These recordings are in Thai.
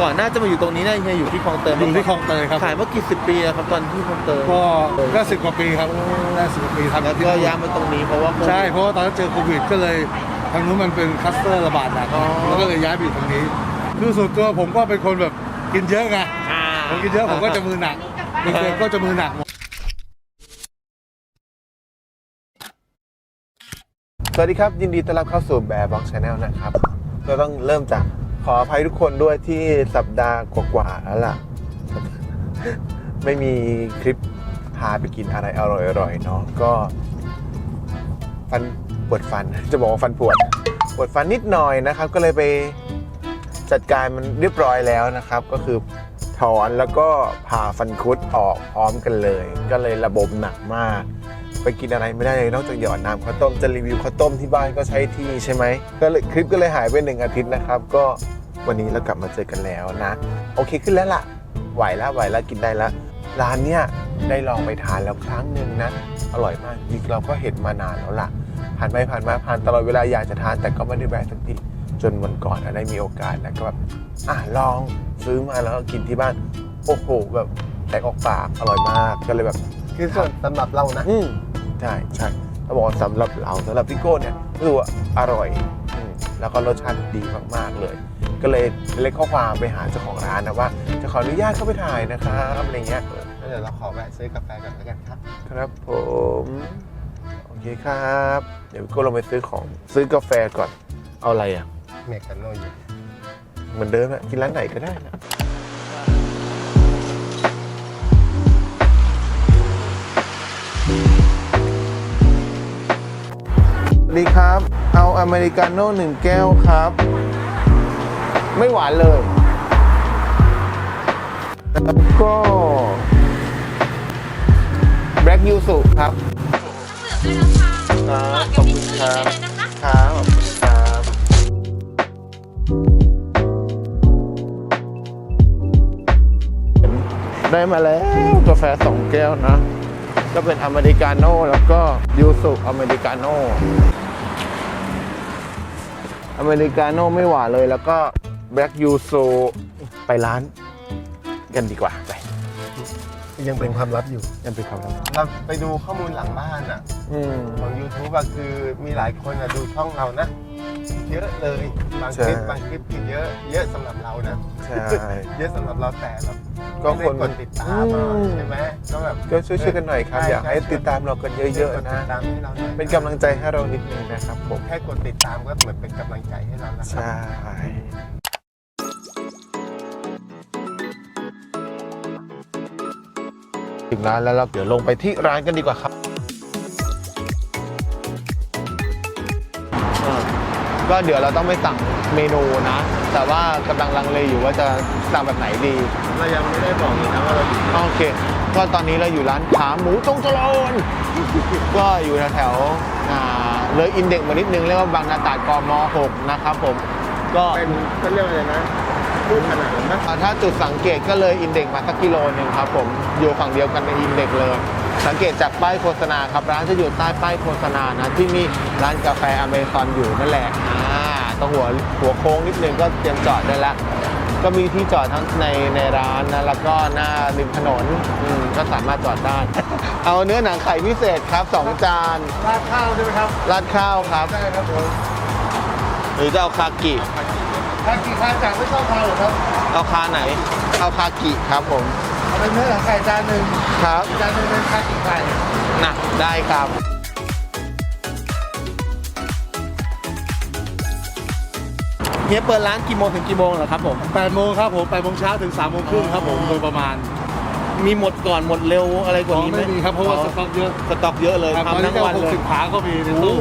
ก่อนหน่าจะมาอยู่ตรงนี้นะเฮียอยู่ที่คลองเตยอยู่ที่คลองเตยครับขายมากี่สิบปีแล้วครับตอนที่คลองเตยก็ก็สิบกว่าปีครับได้สิบกว่าปีทำแล้วที่ก็นู่นย้ายมาตรงนี้เพราะว่าโควิดใช่เพราะว่าตอนนั้นเจอโควิดก็เลยทางนู้นมันเป็นคลัสเตอร์ระบาดหนักอ๋อแล้วก็เลยย้ายไปอยู่ตรงนี้ คือส่วนตัวผมก็เป็นคนแบบกินเยอะไงอ่าผมกินเยอะผมก็จะมือหนักเด็กๆก็จะมือหนักสวัสดีครับ ยินดีต้อนรับเข้าสู่แบร์บ็อกชาแนลนะครับ ก็ต้องเริ่มจาก ขออภัยทุกคนด้วยที่สัปดาห์กว่าๆแล้วล่ะ ไม่มีคลิปพาไปกินอะไรอร่อยๆเนาะก็ฟันปวดฟันจะบอกว่าฟันปวดปวดฟันนิดหน่อยนะครับ ก็เลยไปจัดการมันเรียบร้อยแล้วนะครับ ก็คือถอนแล้วก็ผ่าฟันคุดออกพร้อมกันเลย ก็เลยระบบหนักมาก ไปกินอะไรไม่ได้เลยนอกจากหยอดน้ำข้าวต้มจะรีวิวข้าวต้มที่บ้านก็ใช้ที่ใช่ไหมก็เลยคลิปก็เลยหายไปหนึ่งอาทิตย์นะครับ ก็วันนี้เรากลับมาเจอกันแล้วนะ โอเคขึ้นแล้วล่ะ ไหวแล้วไหวแล้วกินได้แล้วร้านเนี้ยได้ลองไปทานแล้วครั้งหนึ่งนะ อร่อยมากจริงๆเราก็เห็นมานานแล้วล่ะ ผ่านไปผ่านมาผ่านตลอดเวลาอยากจะทานแต่ก็ไม่ได้แวะสักทีจนวันก่อนอะได้มีโอกาสแล้วก็แบบอะลองซื้อมาแล้วก็กินที่บ้าน โอ้โหแบบแตกออกปากอร่อยมากก็เลยแบบ คือส่วนสำหรับเรานะอืม ใช่ใช่ต้องบอกว่าสำหรับเราสำหรับพี่โก้เนี่ยคือว่าอร่อยอืมแล้วก็รสชาติดีมากๆเลย ก็เลยเล็กข้อความไปหาเจ้าของร้านนะว่าจะขออนุญาตเข้าไปถ่ายนะครับอะไรเงี้ย แล้วเดี๋ยวเราขอแวะซื้อกาแฟก่อนแล้วกันครับ ครับผม โอเคครับ เดี๋ยวพี่โก้ลงไปซื้อของซื้อกาแฟก่อน เอาอะไรอะ เมกาโน่อยู่เหมือนเดิมอะกินร้านไหนก็ได้นะ ดีครับ เอาอเมริกาโน่หนึ่งแก้วครับ ไม่หวานเลย แล้วก็แบล็กยูสุครับครับขอบคุณครับครับขอบคุณครับได้มาแล้วกาแฟสองแก้วนะ ก็เป็นอเมริกาโน่แล้วก็ยูสุอเมริกาโน่อเมริกาโน่ไม่หวานเลยแล้วก็แบล็กยูสุไปร้านกันดีกว่าไปยังเป็นความลับอยู่ยังไปเขาแล้วเราไปดูข้อมูลหลังบ้านอะอืมของ YouTube อะคือมีหลายคนอะดูช่องเรานะ เยอะเลยบางคลิปใช่บางคลิปคือเยอะ เยอะสำหรับเรานะใช่เยอะสำหรับเราแต่แบบ ก็ไม่คนได้กดติดตามอะอืมใช่ไหมก็แบบก็ช่วยๆกันหน่อยครับช่อยากให้ช่ติดตามเรากันเยอะๆนะกดติดตามให้เราหน่อยเป็นกำลังใจให้เรานิดนึงนะครับผมแค่กดติดตามก็เหมือนเป็นกำลังใจให้เราแล้วใช่ถึงร้านแล้วเราเดี๋ยวลงไปที่ร้านกันดีกว่าครับ ก็เดี๋ยวเราต้องไปสั่งเมนูนะ แต่ว่ากำลังลังเลอยู่ว่าจะสั่งแบบไหนดีเรายังไม่ได้บอกเลยนะว่าเราอยู่โอเค ก็ตอนนี้เราอยู่ร้านขาหมูจงเจริญก็อยู่แถวๆอ่าเลยอินเด็กซ์มานิดนึงเรียกว่าบางนาตราดกม 6 นะครับผมก็ เป็นก็เรียกว่าอะไรนะคู่ขนานนะอ่าถ้าจุดสังเกตก็เลยอินเด็กซ์มาสักกิโลหนึ่งครับผมอยู่ฝั่งเดียวกันในอินเด็กซ์เลย สังเกตจากป้ายโฆษณาครับร้านจะอยู่ใต้ป้ายโฆษณานะที่มีร้านกาแฟอเมซอนอยู่นั่นแหละอ่า ตรงหัวหัวโค้งนิดนึงก็เตรียมจอดได้แล้วก็มีที่จอดทั้งในในร้านนะแล้วก็หน้าริมถนนอืมก็สามารถจอดได้ เอาเนื้อหนังไข่พิเศษครับสองจานราดข้าวใช่ไหมครับราดข้าวครับ ได้ครับผมหรือจะเอาคากิ ถ้ากี่คาจากไม่ชอบทานหรอครับเอาคาไหน เอาคากิครับผมเอาเป็นเนื้อหนังไก่จานหนึ่งครับ จานหนึ่งเป็นคากิไก่ นะได้ครับ เฮียเปิดร้านกี่โมงถึงกี่โมงเหรอครับผม8โมงครับผม8โมงเช้าถึง3โมงครึ่งครับผมโดยประมาณมีหมดก่อนหมดเร็วอะไรกว่าอ๋อนี้ไหมไม่มีครับเพราะว่าสต็อกเยอะสต็อกเยอะเลยครับทำทั้งวันเลยสิบขาก็มีในตู้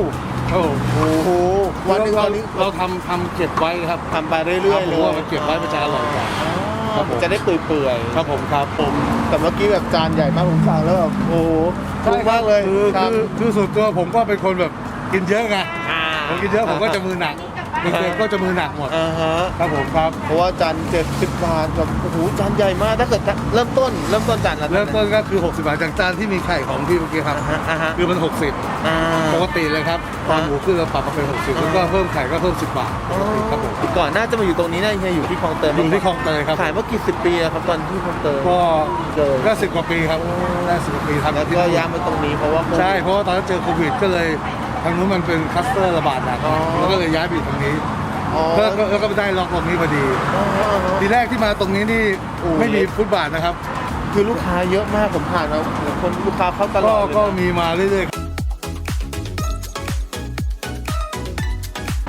ครับผมโอ้โหวันหนึ่งตเราอนนี้เราทำทำเก็บไว้ครับทำไปเรื่อยๆคเลบผมว่ายมันเก็บไว้มันจะอร่อยกว่าครับผมจะได้เปื่อยครับผมครับผมๆแต่เมื่อกี้แบบจานใหญ่มากผมสั่งแล้วแบบโอ้โหถูกมากเลยคือครับคือคือส่วนตัวผมก็เป็นคนแบบกินเยอะไงๆอ่าผมกินเยอะผมก็จะมือหนัก เด็กๆก็จะมือหนักหมดอ่าฮะครับผมครับ เพราะว่าจานเจ็ดสิบบาทแบบโอ้โหจานใหญ่มากถ้าเกิดจะเริ่มต้น เริ่มต้นจานละเริ่มต้นก็คือ 60 บาทจากจานที่มีไข่ของพี่เมื่อกี้ครับอ่าฮะอ่าฮะคือมันอ่า60ปกติเลยครับตอนหมูขึ้นเราปรับมาเป็น 60 แล้วก็เพิ่มไข่ก็เพิ่ม 10 บาทปกติครับผมก่อนหน้าจะมาอยู่ตรงนี้นะเฮียอยู่ที่คลองเตยอยู่ที่คลองเตยครับขายมากี่สิบปีอะครับตอนที่คลองเตยก็เกินก็สิบกว่าปีครับได้สิบกว่าปีทำแล้วที่ก็นู่นย้ายมาตรงนี้เพราะว่าโควิดใช่เพราะว่าตอนนั้นเจอโควิดก็เลย ทางนู้นมันเป็นคลัสเตอร์ระบาดหนักอ๋อแล้วก็เลยย้ายไปอยู่ตรงนี้อ๋อแล้วก็แล้วก็ได้ล็อกตรงนี้พอดีอ๋ออ๋ออ๋อทีแรกที่มาตรงนี้นี่โอ้ไม่มีฟุตบาทนะครับ คือลูกค้าเยอะมากผมผ่านแล้วคนลูกค้าเข้าตลก็อดเลยนะก็มีมาเรื่อย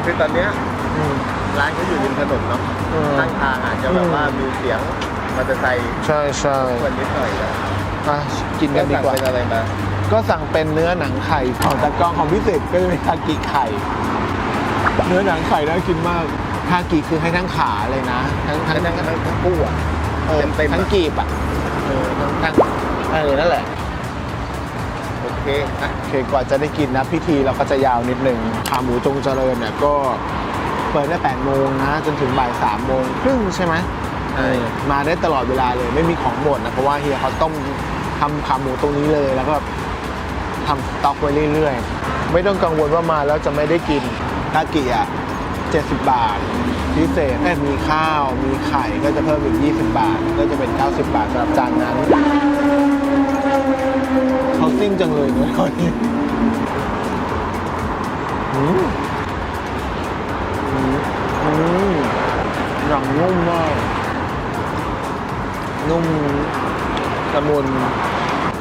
คือตอนเนี้ยอืมร้านเขาอยู่ริมถนนเนาะเออข้างทางอาจจะแบบว่ามีเสียงมอเตอร์ไซค์ใช่ใช่ควนนิดหน่อยนะอะกินกันดีกว่าสั่งเป็นอะไรมา ก็สั่งเป็นเนื้อหนังไข่ของตะกร้องของพิเศษก็จะเป็นคากิไข่ เนื้อหนังไข่น่ากินมากคากิคือให้ทั้งขาเลยนะ ทั้งทั้งทั้งทั้งทั้งคู่อะเออเต็มๆอะทั้งกีบอะเออทั้งทั้งเออนั่นแหละโอเคอะโอเคกว่าจะได้กินนะพิธีเราก็จะยาวนิดนึงขาหมูจงเจริญเนี่ยก็เปิดได้8โมงนะ จนถึงบ่าย3โมงครึ่งใช่ไหมใช่มาได้ตลอดเวลาเลยไม่มีของหมดนะ เพราะว่าเฮียเขาต้มทำขาหมูตรงนี้เลยแล้วก็ ทำสต็อกไว้เรื่อยๆ ไม่ต้องกังวลว่ามาแล้วจะไม่ได้กินคากิอะ70 บาท พิเศษเอ้ยมีข้าว มีไข่ก็จะเพิ่มอีก 20 บาท ก็จะเป็น 90 บาทสำหรับจานนั้นเขาซิ่งจังเลยเนี่ยคนนี้อืมอืมอืมหนังนุ่มมาก นุ่มละมุน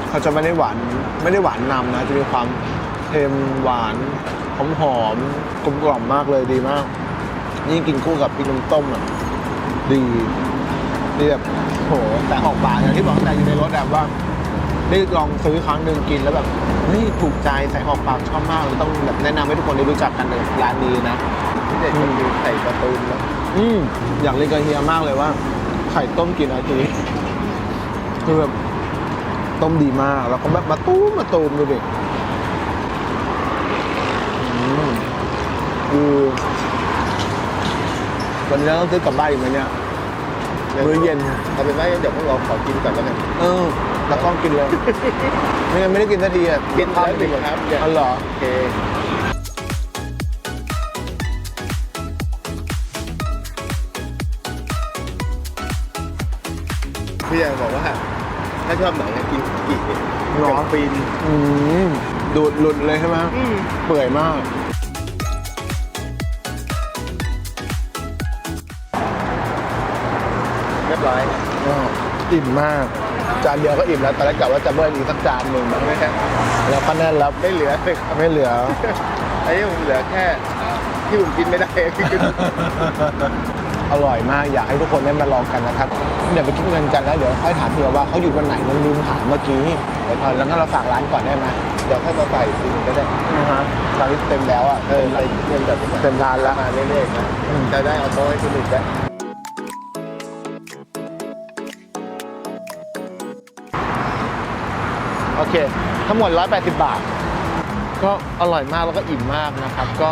เขาจะไม่ได้หวานไม่ได้หวานนำนะจะมีความเค็มหวานหอมหอมกลมกล่อมมากเลยดีมากยิ่งกินคู่กับพริกน้ำต้มอะดีดีแบบโหแต่ออกปากอย่างที่บอกตั้งแต่อยู่ในรถแบบว่าได้ลองซื้อครั้งหนึ่งกินแล้วแบบเฮ้ยถูกใจใส่ออกปากชอบมากเลยต้องแบบแนะนำให้ทุกคนได้รู้จักกันเลยร้านนี้นะที่เด็ดก็คือไข่การะตูนเนาะอืมอยากเรียนกับเฮียมากเลยว่า ไข่ต้มกี่นาทีคือแบบ ต้มดีมาก แล้วก็แบบมาตู้มมาตูมดูดิอืมคือวันนี้ต้องซื้อกลับบ้านอีกไหมเนี่ยมื้อเย็น เอาเป็นว่าเดี๋ยวพวกเราขอกินก่อนแล้วกัน เออแล้วก็กินเลย ไม่งั้นไม่ได้กินสักทีอะกินข้าวแล้วไม่กินหนึ่งครับอย่า อ๋อเหรอ โอเคพี่ยังบอกว่า ถ้าชอบไหนก็กินกี่หรอกับฟินอืมดูดหลุดเลยใช่ไหมเปื่อยมาก เรียบร้อยก็อิ่มมาก จานเดียวก็อิ่มแล้วตอนแรกกะว่าจะเบิ้ลอีกสักจานหนึ่งไม่แค่แล้วก็แน่นแล้วไม่เหลือเลยครับไม่เหลือ ไอันนี้ผมเหลือแค่ที่ผมกินไม่ได้ คือ อร่อยมากอยากให้ทุกคนได้มาลองกันนะครับเดี๋ยวไปคิดเงินกันแล้วเดี๋ยวค่อยถามเผื่อว่าเขาหยุดวันไหนมันลืมถามเมื่อกี้เดี๋ยวก่อนแล้วงั้นเราฝากร้านก่อนได้ไหมเดี๋ยวค่อยมาใส่ซิงก็ได้นะฮะร้านนี้เต็มแล้วอะเออไปเงินแบบเต็มร้านแล้วมาเรื่อยๆนะจะได้เอาโต๊ะให้คนอื่นได้โอเค ทั้งหมด 180 บาท ก็อร่อยมากแล้วก็อิ่มมากนะครับ ก็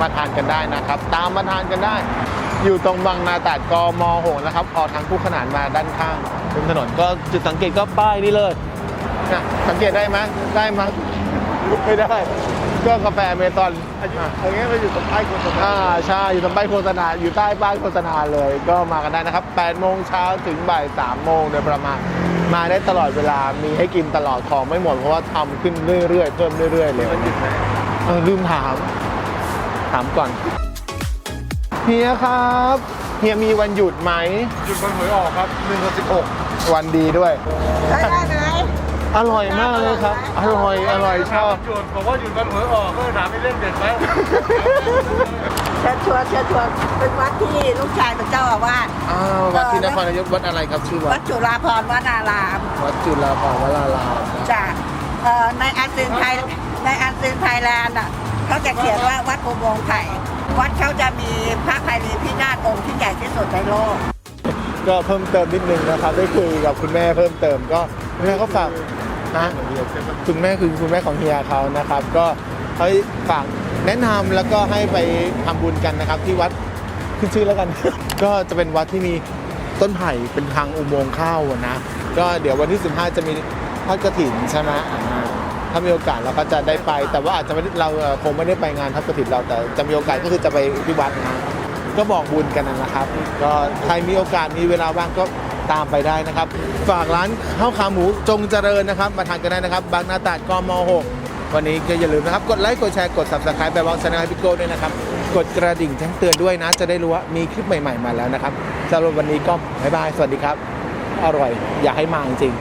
มาทานกันได้นะครับ ตามมาทานกันได้ อยู่ตรงบางนาตราดกมหกนะครับออกทางคู่ขนานมาด้านข้างริมถนนก็จุดสังเกตก็ป้ายนี่เลยนะสังเกตได้ไหมได้มั้ยไม่ได้ก็กาแฟเมซอนอะเอางี้มาอยู่ตรงป้ายโฆษณาอ่าใช่อยู่ตรงป้ายโฆษณาอยู่ใต้ป้ายโฆษณาเลยก็มากันได้นะครับ8โมงเช้าถึงบ่าย3โมงโดยประมาณมาได้ตลอดเวลามีให้กินตลอดของไม่หมดเพราะว่าทำขึ้นเรื่อยๆเพิ่มเรื่อยๆเลยมันหยุดไหมเออลืมถาม ถามก่อน เฮียครับ เฮียมีวันหยุดไหมๆหยุดวันหวยออกครับ1กับ16วันดีด้วยได้ได้ไหมอร่อยมากเลยครับ อร่อย อร่อยชอบ หยุดบอกว่าหยุดวันหวยออกก็เลยถามให้เล่นเด็ดไหมเชิญชวนเชิญชวนเป็นวัดที่ลูกชายเป็นเจ้าอาวาสอ้าววัดที่นครนายกวัดอะไรครับชื่อวัวัดดจุฬาภรณ์วนารามวัดจุฬาภรณ์วรารามจากเอ่อในอาเซียนไทยในอาเซียนไทยแลนด์อะเขาจะเขียนว่าวัดอุโมงค์ไผ่ วัดเขาจะมีพระไพรีพินาศองค์ที่ใหญ่ที่สุดในโลก ก็เพิ่มเติมนิดนึงนะครับ ได้คุยกับคุณแม่เพิ่มเติมก็คุณแม่ก็ฝากนะคุณแม่คือคุณแม่ของเฮียเขานะครับ ก็เขาฝากแนะนำแล้วก็ให้ไปทำบุญกันนะครับ ที่วัดขึ้นชื่อแล้วกัน ก็จะเป็นวัดที่มีต้นไผ่เป็นทางอุโมงค์เข้านะ ก็เดี๋ยววันที่ 15 จะมีทอดกระถิ่นใช่ไหมอ่า ถ้ามีโอกาสเราก็จะได้ไป แต่ว่าอาจจะไม่เราคงไม่ได้ไปงานทอดกระถิ่นเราแต่จะมีโอกาสก็คือจะไปที่วัดนะก็บอกบุญกันนะครับ ก็ใครมีโอกาสมีเวลาว่างก็ตามไปได้นะครับ ฝากร้านข้าวขาหมูจงเจริญนะครับ มาทานกันได้นะครับ บางนาตาดกม 6 วันนี้ก็อย่าลืมนะครับ กดไลค์กดแชร์กด subscribe แบบว่าช anel ให้พี่โก้ด้วยนะครับ กดกระดิ่งแจ้งเตือนด้วยนะ จะได้รู้ว่ามีคลิปใหม่ ๆ มาแล้วนะครับสำหรับวันนี้ก็บ๊ายบายสวัสดีครับ อร่อย อยากให้มาจริง